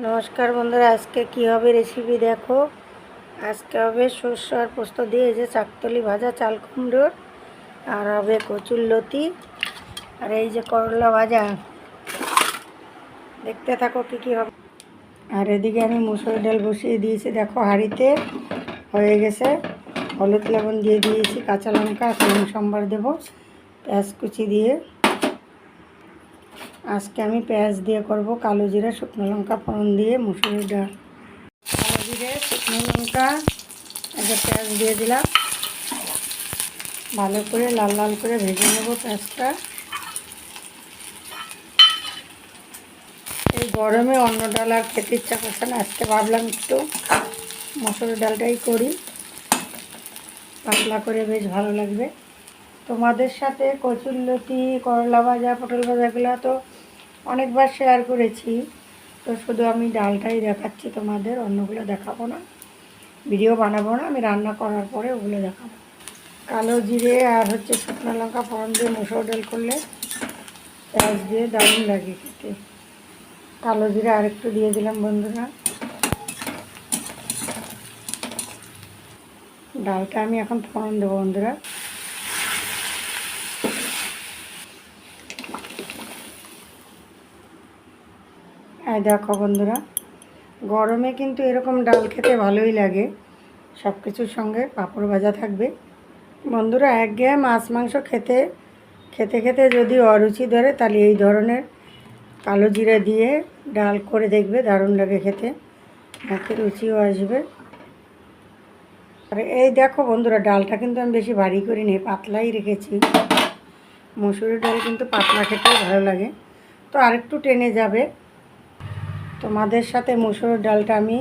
নমস্কার বন্ধুরা, আজকে কি হবে রেসিপি দেখো। আজকে হবে সর্ষ আর পোস্ত দিয়ে এই যে চাকতলি ভাজা চাল কুমড়োর, আর হবে কচুর লতি, আর এই যে করলা ভাজা। দেখতে থাকো কি কি হবে। আর এদিকে আমি মুসুর ডাল বসিয়ে দিয়েছি, দেখো হাঁড়িতে হয়ে গেছে। হলুদ লবণ দিয়ে দিয়েছি, কাঁচা লঙ্কা এখন সোমবার দেবো, পেঁয়াজ কুচি দিয়ে। আজকে আমি পেঁয়াজ দিয়ে করব কালো জিরা, শুকনো লঙ্কা, ফোড়ন দিয়ে, মুসুরির ডাল। কালো জিরে, শুকনো লঙ্কা একটা পেঁয়াজ দিয়ে দিলাম। ভালো করে লাল লাল করে ভেজে নেব পেঁয়াজটা। এই গরমে অন্য ডাল আর খেতে ইচ্ছা করছে না, আজকে ভাবলাম একটু মসুরের ডালটাই করি। পাতলা করে বেশ ভালো লাগবে। তোমাদের সাথে কচুরলতি, করলা ভাজা, পটল ভাজাগুলো তো অনেকবার শেয়ার করেছি। তো শুধু আমি ডালটাই দেখাচ্ছি তোমাদের, অন্যগুলো দেখাবো না। ভিডিও বানাবো না, আমি রান্না করার পরে ওগুলো দেখাবো। কালো জিরে আর হচ্ছে শুকনো লঙ্কা ফোড়ন দিয়ে মুসুর ডাল করলে পেঁয়াজ দিয়ে দারুণ লাগে খেতে। কালো জিরে আরেকটু দিয়ে দিলাম বন্ধুরা। ডালটা আমি এখন ফোড়ন দেবো বন্ধুরা। এই দেখো বন্ধুরা। গরমে কিন্তু এরকম ডাল খেতে ভালোই লাগে। সব কিছুর সঙ্গে পাঁপড় ভাজা থাকবে। বন্ধুরা, এক একঘেয়ে মাছ মাংস খেতে খেতে খেতে যদি অরুচি ধরে, তাহলে এই ধরনের কালো জিরা দিয়ে ডাল করে দেখবে, দারুণ লাগে খেতে। মুখে রুচিও আসবে। আর এই দেখো বন্ধুরা, ডালটা কিন্তু আমি বেশি ভারী করি নি পাতলাই রেখেছি। মুসুরির ডাল কিন্তু পাতলা খেতেও ভালো লাগে। তো আরেকটু টেনে যাবে। তোমাদের সাথে মুসুর ডালটা আমি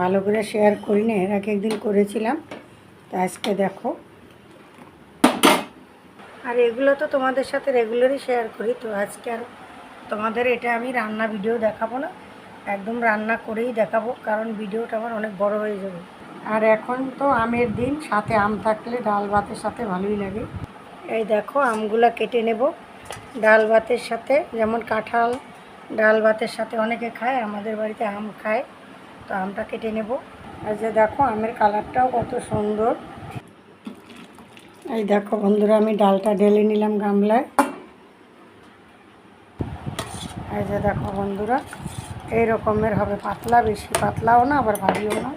ভালো করে শেয়ার করি না, এর আগে একদিন করেছিলাম। তো আজকে দেখো। আর এগুলো তো তোমাদের সাথে রেগুলারই শেয়ার করি, তো আজকে আর তোমাদের এটা আমি রান্না ভিডিও দেখাবো না, একদম রান্না করেই দেখাবো, কারণ ভিডিওটা আমার অনেক বড় হয়ে যাবে। আর এখন তো আমের দিন, সাথে আম থাকলে ডাল ভাতের সাথে ভালোই লাগে। এই দেখো, আমগুলা কেটে নেব। ডাল ভাতের সাথে যেমন কাঁঠাল ডাল ভাতের সাথে অনেকে খায়, আমাদের বাড়িতে আম খায়, তো আমটা কেটে নেব। আর যে দেখো, আমের কালারটাও কত সুন্দর। এই দেখো বন্ধুরা, আমি ডালটা ঢেলে নিলাম গামলায়। এই যে দেখো বন্ধুরা, এই রকমের হবে, পাতলা, বেশি পাতলাও না, আবার ভারীও না।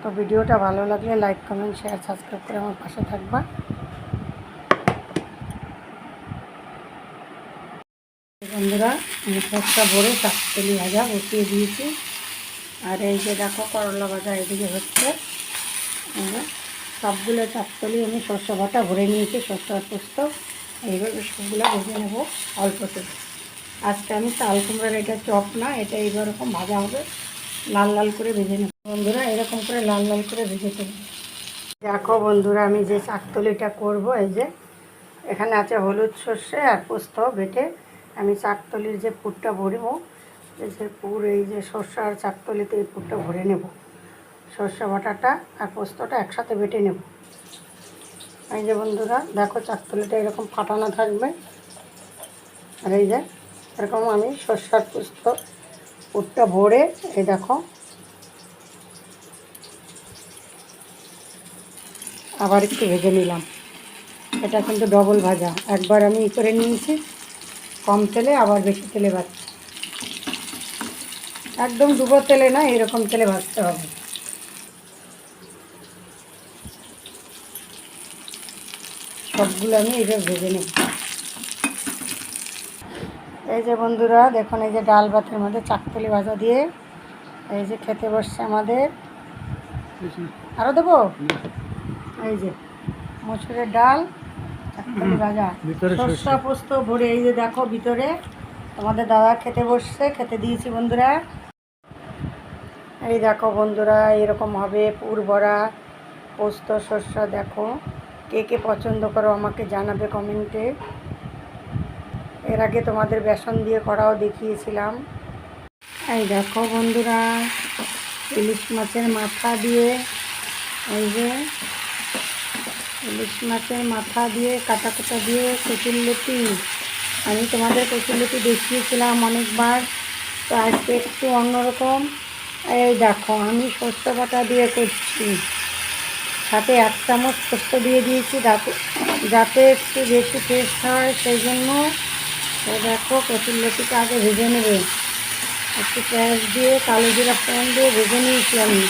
তো ভিডিওটা ভালো লাগলে লাইক, কমেন্ট, শেয়ার, সাবস্ক্রাইব করে আমার পাশে থাকবা। বন্ধুরা, আমি সবটা ভরে চাকতলি ভাজা বসিয়ে দিয়েছি। আর এই যে দেখো, করলা ভাজা এদিকে হচ্ছে। সবগুলো চাকতলি আমি শস্য ভাটা ভরে নিয়েছি শস্য পোস্ত। এইভাবে সবগুলো ভেজে নেব অল্প থেকে আজকে আমি চাল কুমড়ার এটা চপ না, এটা এইরকম ভাজা হবে। লাল লাল করে ভেজে নেব। বন্ধুরা, এরকম করে লাল লাল করে ভেজে দেবো দেখো বন্ধুরা, আমি যে চাকতলিটা করব, এই যে এখানে আছে হলুদ সর্ষে আর পোস্ত বেটে। আমি চাকতলির যে পুরটা ভরবো যে পুর, এই যে সর্ষে আর চাকতলিতে এই পুরটা ভরে নেব। সর্ষে বাটাটা আর পোস্তটা একসাথে বেটে নেব। এই যে বন্ধুরা, দেখো চাকতলিটা এরকম ফাটানো থাকবে। আর এই যে এরকম আমি সর্ষে আর পোস্ত, পুরটা ভরে, এই দেখো। আবার একটু ভেজে নিলাম। এটা কিন্তু ডবল ভাজা। একবার আমি ই করে নিয়েছি। কম তেলে আবার বেশি তেলে ভাজছি। একদম ডুবো তেলে না এরকম তেলে ভাজতে হবে। সবগুলো আমি এইভাবে ভেজে নেব। এই যে বন্ধুরা দেখুন এই যে ডাল ভাতের মধ্যে চাকতলি ভাজা দিয়ে এই যে খেতে বসছে আমাদের। আরও দেবো? এই যে মসুরের ডাল সর্ষা পোস্ত ভরে এই যে দেখো ভিতরে তোমাদের দাদা খেতে বসছে খেতে দিয়েছি বন্ধুরা। এই দেখো বন্ধুরা এরকম হবে পুর ভরা পোস্ত শস্য দেখো। কে কে পছন্দ করো আমাকে জানাবে কমেন্টে। এর আগে তোমাদের বেসন দিয়ে করাও দেখিয়েছিলাম। এই দেখো বন্ধুরা ইলিশ মাছের মাথা দিয়ে এই যে ইলিশ মাছের মাথা দিয়ে কাটা কাটা দিয়ে কচুরলতি আমি তোমাদের কচুরলতি দেখিয়েছিলাম অনেকবার, তো আজকে একটু অন্যরকম। এই দেখো, আমি সর্ষে বাটা দিয়ে করছি। সাথে এক চামচ পোস্ত দিয়ে দিয়েছি যাতে একটু বেশি টেস্ট হয়, সেই জন্য দেখো কচুর লতিটা আগে ভেজে নেবে। একটু পেঁয়াজ দিয়ে, কালো জিরা ফোড়ন দিয়ে ভেজে নিয়েছি আমি।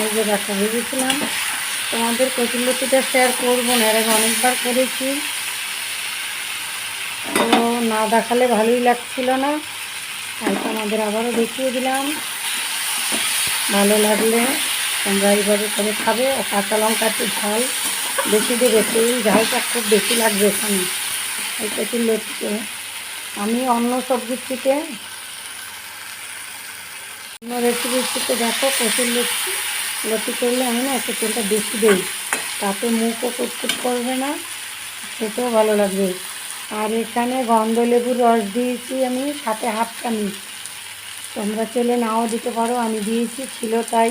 এই যে দেখো, ভেজেছিলাম। তোমাদের কচুর লতিটা শেয়ার করব না, এর আগে অনেকবার করেছি। তো না দেখালে ভালোই লাগছিল না। তাই তোমাদের আবারও দেখিয়ে দিলাম। ভালো লাগলে তোমরা এইভাবে করে খাবে। আর কাঁচা লঙ্কা একটু ঝাল বেশি দেবে, তেল ঝালটা খুব বেশি লাগবে এখানে। এই কচুর আমি অন্য সবজির থেকে অন্য রেসিপির থেকে দেখো কচুর লতি লতি করলে আমি না একটু তেলটা বেশি দিই। তাতে মুখও কুটকুট করবে না, খেতেও ভালো লাগবে। আর এখানে গন্ধ লেবুর রস দিয়েছি আমি সাথে হাফ চামচ। তোমরা চলে নাও দিতে পারো, আমি দিয়েছি, ছিল তাই।